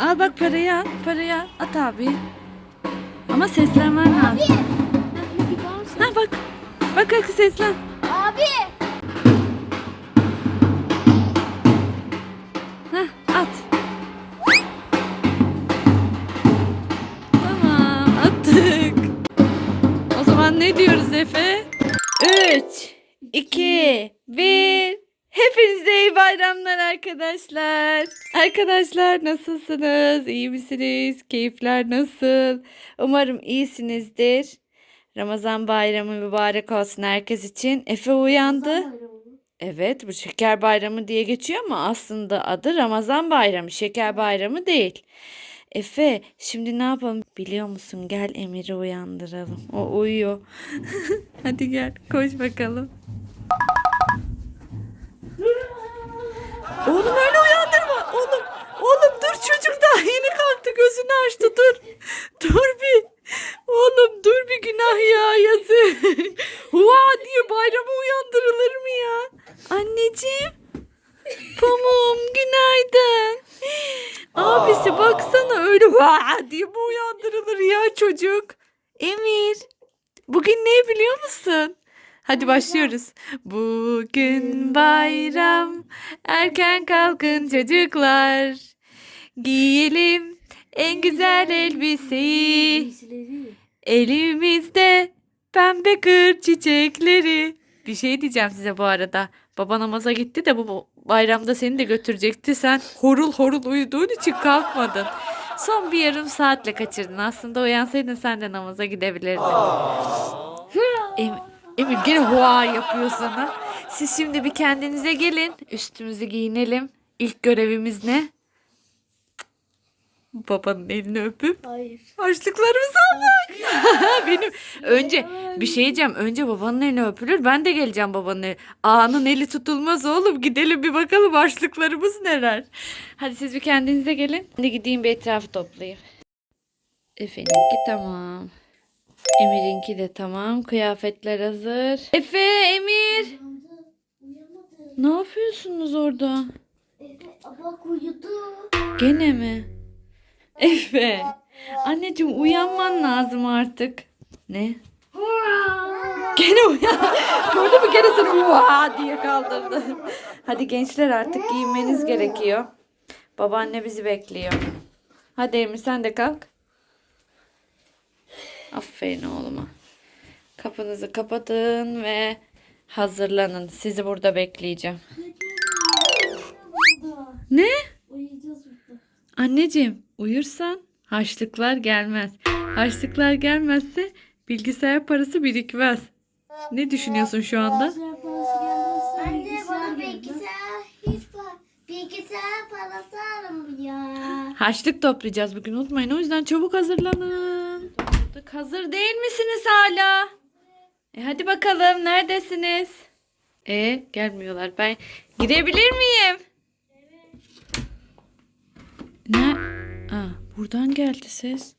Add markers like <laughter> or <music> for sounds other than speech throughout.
Al bak parayı al. Parayı al. At abi. Ama seslenmen lazım. Ha bak. Bak bak seslen. Abi. Heh, at. Tamam attık. O zaman ne diyoruz Efe? 3, 2, 1. Bayramlar arkadaşlar. Arkadaşlar nasılsınız? İyi misiniz? Keyifler nasıl? Umarım iyisinizdir. Ramazan bayramı mübarek olsun herkes için. Efe uyandı. Evet bu şeker bayramı diye geçiyor ama aslında adı Ramazan bayramı. Şeker bayramı değil. Efe şimdi ne yapalım biliyor musun? Gel Emir'i uyandıralım. O uyuyor. <laughs> Hadi gel koş bakalım. Gözünü açtı dur. Dur bir. Oğlum dur bir günah ya yazık. Hua diye bayramı uyandırılır mı ya? Anneciğim. Pamuğum günaydın. Abisi baksana öyle hua diye mi uyandırılır ya çocuk? Emir. Bugün ne biliyor musun? Hadi başlıyoruz. Bugün bayram. Erken kalkın çocuklar. Giyelim en güzel elbiseyi. Elimizde pembe kır çiçekleri. Bir şey diyeceğim size bu arada. Baba namaza gitti de bu bayramda seni de götürecekti. Sen horul horul uyuduğun için kalkmadın. Son bir yarım saatle kaçırdın. Aslında uyansaydın sen de namaza gidebilirdin. Em Emir gene hua yapıyor sana. Siz şimdi bir kendinize gelin. Üstümüzü giyinelim. İlk görevimiz ne? Babanın elini öpüp Hayır. Harçlıklarımızı almak. <laughs> Benim önce bir şey diyeceğim. Önce babanın elini öpülür. Ben de geleceğim babanın eli. Ağanın eli tutulmaz oğlum. Gidelim bir bakalım harçlıklarımız neler. Hadi siz bir kendinize gelin. Hadi gideyim bir etrafı toplayayım. Efe'ninki tamam. Emir'inki de tamam. Kıyafetler hazır. Efe, Emir. Ne yapıyorsunuz orada? Bak uyudu. Gene mi? Efe. Anneciğim uyanman lazım artık. Ne? Gene uyan. <laughs> Gördün mü gene seni "Vaa!" diye kaldırdı. Hadi gençler artık giyinmeniz gerekiyor. Babaanne bizi bekliyor. Hadi Emir sen de kalk. Aferin oğluma. Kapınızı kapatın ve hazırlanın. Sizi burada bekleyeceğim. Ne? Anneciğim uyursan harçlıklar gelmez. Harçlıklar gelmezse bilgisayar parası birikmez. Ne düşünüyorsun şu anda? Anne bana bilgisayar hiç pa bilgisayar parası alın ya. Harçlık toplayacağız bugün unutmayın. O yüzden çabuk hazırlanın. Topladık. Hazır değil misiniz hala? E hadi bakalım neredesiniz? E gelmiyorlar. Ben girebilir miyim? Ne? Buradan geldi ses.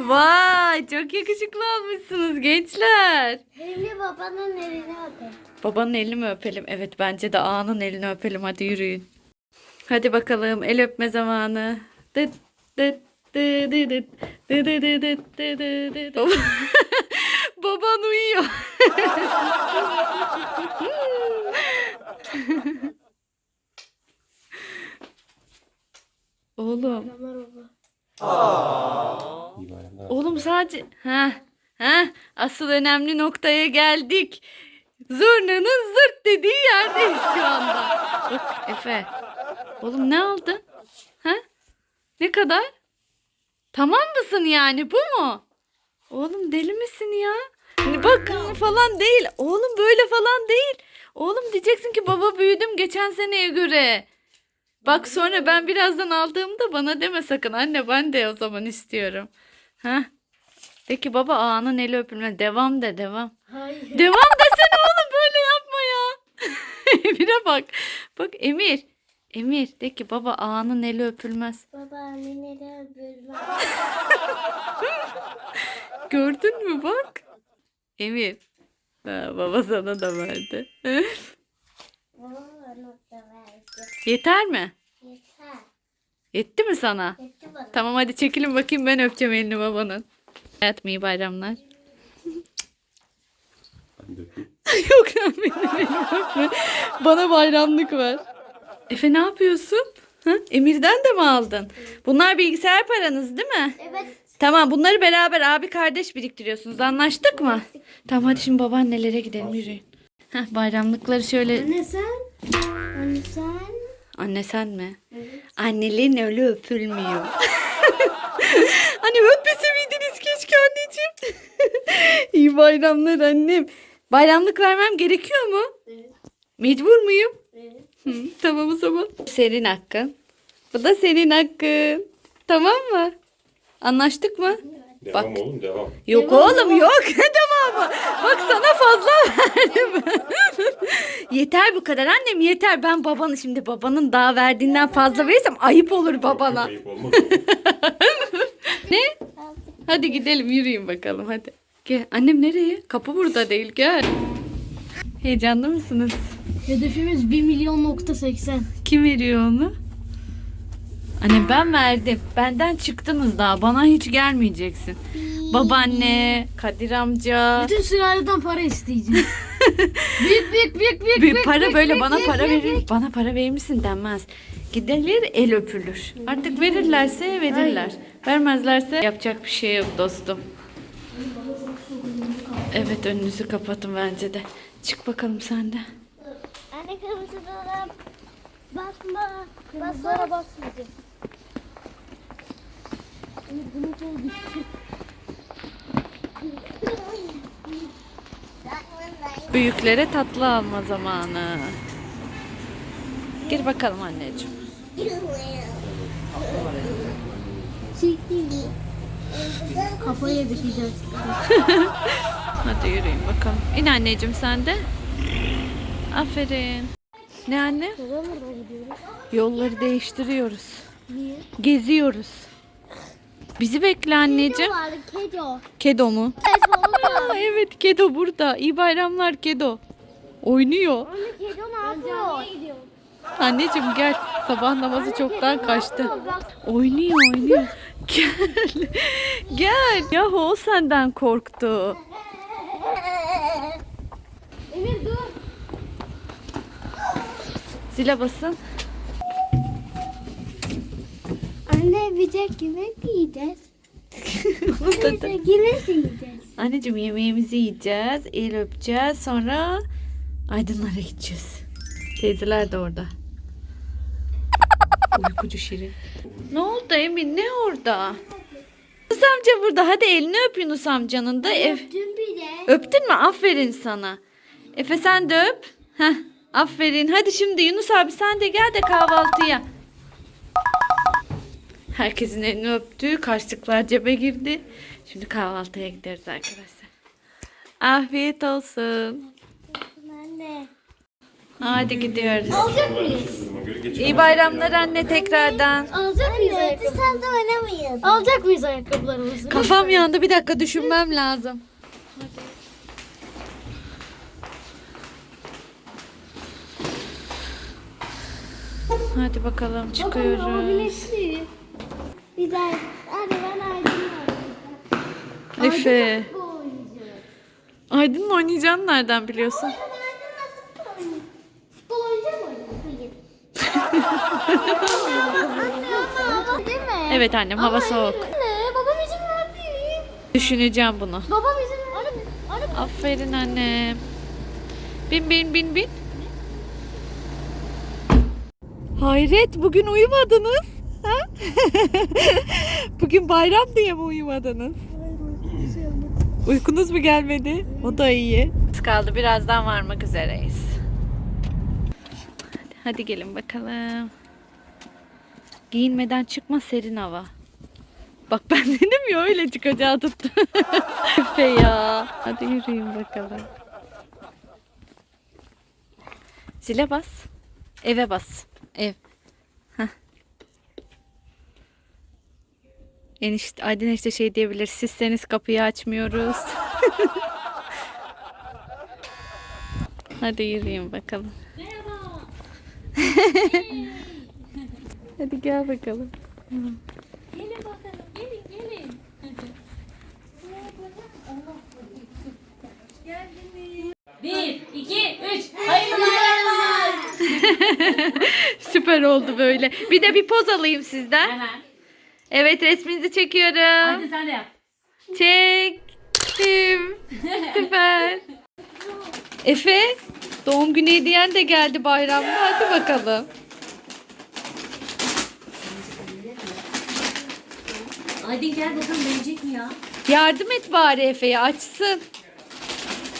Vay çok yakışıklı olmuşsunuz gençler. Emre babanın elini öper. Babanın elini mi öpelim? Evet bence de ağanın elini öpelim. Hadi yürüyün. Hadi bakalım el öpme zamanı. Dıt dıt dı dı dıt, dı dı dı dıt, dı dı Baban uyuyor. Oğlum. Oğlum sadece ha ha asıl önemli noktaya geldik. Zurnanın zırt dediği yerdeyiz şu anda. Bak Efe. Oğlum ne aldın? Ha? Ne kadar? Tamam mısın yani bu mu? Oğlum deli misin ya? Hani bak falan değil. Oğlum böyle falan değil. Oğlum diyeceksin ki baba büyüdüm geçen seneye göre. Bak sonra ben birazdan aldığımda bana deme sakın anne ben de o zaman istiyorum. Ha? De ki baba ağanın eli öpülme. Devam de devam. Hayır. Devam desene oğlum böyle yapma ya. <laughs> Emir'e bak. Bak Emir. Emir de ki baba ağanın eli öpülmez. Baba anneleri öpüyorum. <laughs> Gördün mü bak. Emir. Ha, baba sana da verdi. Baba nokta verdi. Yeter mi? Yetti mi sana? Yetti bana. Tamam hadi çekilin bakayım ben öpeceğim elini babanın. Hayatım iyi bayramlar. <laughs> Yok lan benim öpme. Bana bayramlık ver. Efe ne yapıyorsun? Ha? Emir'den de mi aldın? Bunlar bilgisayar paranız değil mi? Evet. Tamam bunları beraber abi kardeş biriktiriyorsunuz. Anlaştık mı? Tamam hadi şimdi babaannelere gidelim yürüyün. Heh, bayramlıkları şöyle... Anne sen? Anne sen? Anne sen mi? Annelerin öyle öpülmüyor. <laughs> Anne öpmese miydiniz keşke anneciğim? <laughs> İyi bayramlar annem. Bayramlık vermem gerekiyor mu? Evet. Mecbur muyum? Evet. Hı, tamam o zaman. Senin hakkın. Bu da senin hakkın. Tamam mı? Anlaştık mı? Devam oğlum devam. Yok oğlum yok. <laughs> Ne devamı? Bak sana fazla verdim. Yeter bu kadar annem yeter. Ben babanı şimdi babanın daha verdiğinden fazla verirsem ayıp olur babana. Ayıp olmaz. <laughs> Ne? Hadi gidelim yürüyün bakalım hadi. Gel. Annem nereye? Kapı burada değil gel. Heyecanlı mısınız? Hedefimiz 1 milyon nokta 80. Kim veriyor onu? Anne ben verdim. Benden çıktınız daha. Bana hiç gelmeyeceksin. Babaanne, Kadir amca. Bütün sülaleden para isteyeceğim. <laughs> büyük büyük büyük büyük Bir para böyle bana para verir. Bana para verir misin denmez. Gidilir el öpülür. Artık verirlerse verirler. Vermezlerse yapacak bir şey yok dostum. Evet önünüzü kapatın bence de. Çık bakalım sen de. Anne kırmızılara basma. Kırmızılara basmayacağım. Bunu çok düştü. Büyüklere tatlı alma zamanı. Gir bakalım anneciğim. Kafayı yedireceğiz. <laughs> Hadi yürüyün bakalım. İn anneciğim sen de. Aferin. Ne anne? Yolları değiştiriyoruz. Niye? Geziyoruz. Bizi bekle anneciğim. var kedo. Kedo mu? <laughs> Aa, evet Kedo burada. İyi bayramlar Kedo. Oynuyor. Anne kedo ne yapıyor? Anneciğim gel. Sabah namazı çoktan kaçtı. Oynuyor oynuyor. <laughs> Gel. Gel. Yahu o senden korktu. Emir dur. Zile basın. Anne bir de yemek yiyeceğiz. Yemek <laughs> yiyeceğiz. Anneciğim yemeğimizi yiyeceğiz. El öpeceğiz. Sonra Aydınlara gideceğiz. Teyzeler de orada. Uykucu Şirin. Ne oldu Emin? Ne orada? Yunus amca burada. Hadi elini öp Yunus amcanın da. Ev... Öptüm bile. Öptün mü? Aferin sana. Efe sen de öp. Heh, aferin. Hadi şimdi Yunus abi sen de gel de kahvaltıya. Herkesin elini öptü. Kaçtıklar cebe girdi. Şimdi kahvaltıya gideriz arkadaşlar. Afiyet olsun. Anne. Hadi gidiyoruz. Alacak mıyız? İyi bayramlar anne tekrardan. Alacak mıyız ayakkabı? Sen de oynamayın. Alacak mıyız ayakkabılarımızı? Kafam yandı bir dakika düşünmem lazım. Hadi bakalım çıkıyoruz. Güzel. Hadi ben aydın Efe. Aydın'la oynayacağını nereden biliyorsun? Futbol oynayacak mı? Hayır. <laughs> Değil mi? Evet annem hava soğuk. Anne babam izin verdi. Düşüneceğim bunu. Babam izin verdi. Aferin annem. Bin bin bin bin. Hayret bugün uyumadınız. <laughs> Bugün bayram diye mi uyumadınız? Uykunuz mu gelmedi? O da iyi. Kaldı birazdan varmak üzereyiz. Hadi gelin bakalım. Giyinmeden çıkma serin hava. Bak ben <laughs> dedim ya öyle çıkacağı tuttu. <laughs> Efe ya. Hadi yürüyün bakalım. Zile bas. Eve bas. Ev. Enişte, Aydın işte şey diyebilir. Sizseniz kapıyı açmıyoruz. <laughs> Hadi yürüyün bakalım. <laughs> Hadi gel bakalım. Gelin bakalım. Gelin gelin. <laughs> Bir, iki, üç. Hayırlı bayramlar. Süper oldu böyle. Bir de bir poz alayım sizden. Hemen. Evet resminizi çekiyorum. Hadi sen de yap. Çektim. <laughs> Süper. Efe doğum günü hediyen de geldi bayramda. Hadi bakalım. Aydın gel bakalım verecek mi ya? Yardım et bari Efe'ye açsın.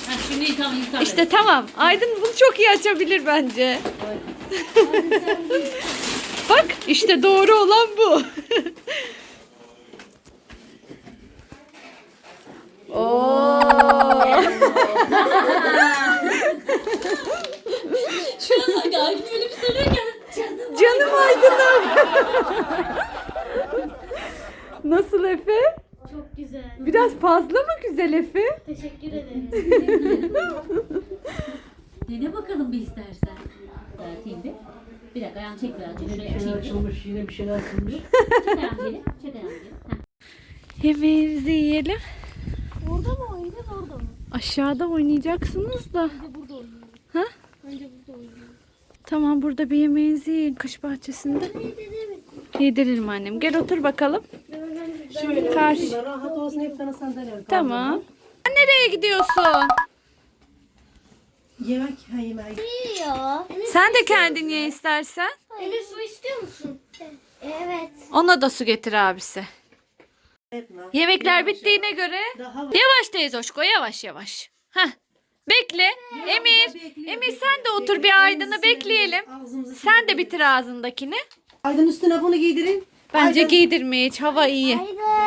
Ha şimdi tamam. İşte tamam. Aydın bunu çok iyi açabilir bence. <laughs> Bak işte doğru olan bu. <laughs> Oo. Bir. Canım. Canım Aydın'ım. Nasıl Efe? Çok güzel. Biraz fazla mı güzel Efe? Teşekkür ederim. Dene bakalım bir istersen. Dağıtayım bir. Bir dakika ayağını çek birazcık. Bir. Açılmış yine bir şeyler açılmış. <laughs> Geri. Geri. Heh. Yemeğimizi yiyelim. Orada mı oynayacağız orada mı? Aşağıda oynayacaksınız da. Bence burada oynayalım. Ha? Bence burada oynayalım. Tamam burada bir yemeğinizi yiyin kış bahçesinde. Yediririm annem. Gel otur bakalım. Şöyle Karşı. rahat olsun hep sana sandalye al. Tamam. Sen nereye gidiyorsun? Yemek ha yemek. Sen de kendin ye istersen. Emir su istiyor musun? Ona da su getir abisi. Etme. Yemekler bittiğine göre Daha yavaş teyze Hoşko yavaş yavaş. Heh. Bekle. Emir. Emir sen de otur bir Aydın'ı bekleyelim. Sen de bitir ağzındakini. Aydın üstüne bunu giydirin. Bence giydirme hiç hava iyi.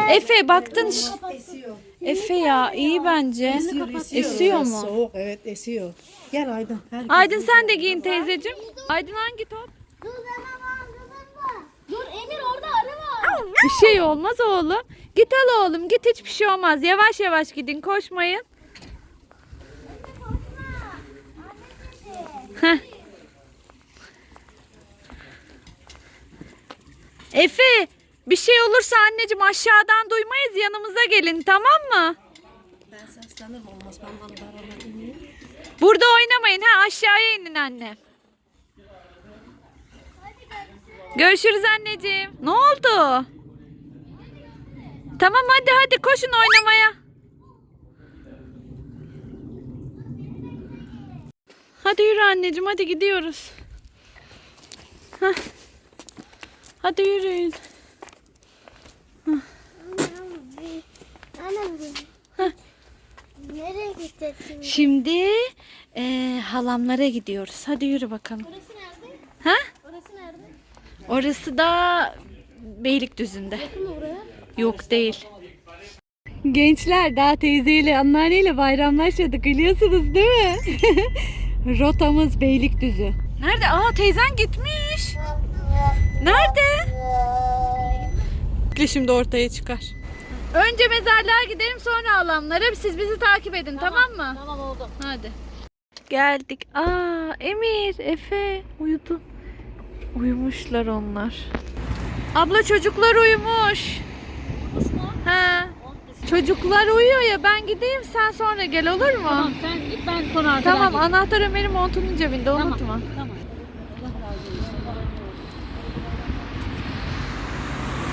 Efe baktın. Esiyor. Efe ya iyi bence. Esiyor, esiyor. Esiyor mu? Soğuk evet esiyor. Gel Aydın. Herkes Aydın sen de giyin teyzeciğim. Aydın hangi top? Dur ben Dur Emir orada arı var. Bir şey olmaz oğlum. Git al oğlum git hiçbir şey olmaz. Yavaş yavaş gidin koşmayın. Heh. Efe bir şey olursa anneciğim aşağıdan duymayız yanımıza gelin tamam mı? Ben seslenir olmaz. Ben bana beraber ineyim. Burada oynamayın ha aşağıya inin anne. Görüşürüz anneciğim. Ne oldu? Tamam hadi hadi koşun oynamaya. Hadi yürü anneciğim hadi gidiyoruz. Hah. Hadi yürüyün. Anam Nereye gideceğiz şimdi? Şimdi eee, halamlara gidiyoruz. Hadi yürü bakalım. Orası nerede? Ha? Orası nerede? Orası da Beylikdüzü'nde. Yakın mı? Yok değil. Gençler daha teyzeyle anneanneyle bayramlaşmadık biliyorsunuz değil mi? <laughs> Rotamız Beylikdüzü. Nerede? Aa teyzen gitmiş. Nerede? Bekle şimdi ortaya çıkar. Önce mezarlığa gidelim sonra alanlara. Siz bizi takip edin tamam, mı? Tamam oldu. Hadi. Geldik. Aa Emir, Efe uyudu. Uyumuşlar onlar. Abla çocuklar uyumuş. Mu? Ha. Çocuklar uyuyor ya ben gideyim sen sonra gel olur mu? Tamam sen git ben sonra arkadan Tamam geleyim. anahtar Ömer'in montunun cebinde Tamam. unutma. Tamam.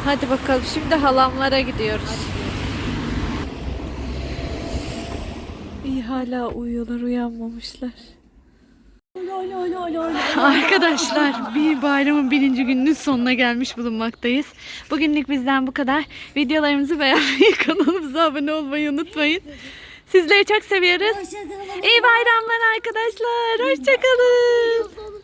Hadi bakalım şimdi halamlara gidiyoruz. İyi hala uyuyorlar uyanmamışlar. Arkadaşlar bir bayramın birinci gününün sonuna gelmiş bulunmaktayız. Bugünlük bizden bu kadar. Videolarımızı beğenmeyi, <laughs> kanalımıza abone olmayı unutmayın. Sizleri çok seviyoruz. İyi bayramlar arkadaşlar. Hoşçakalın.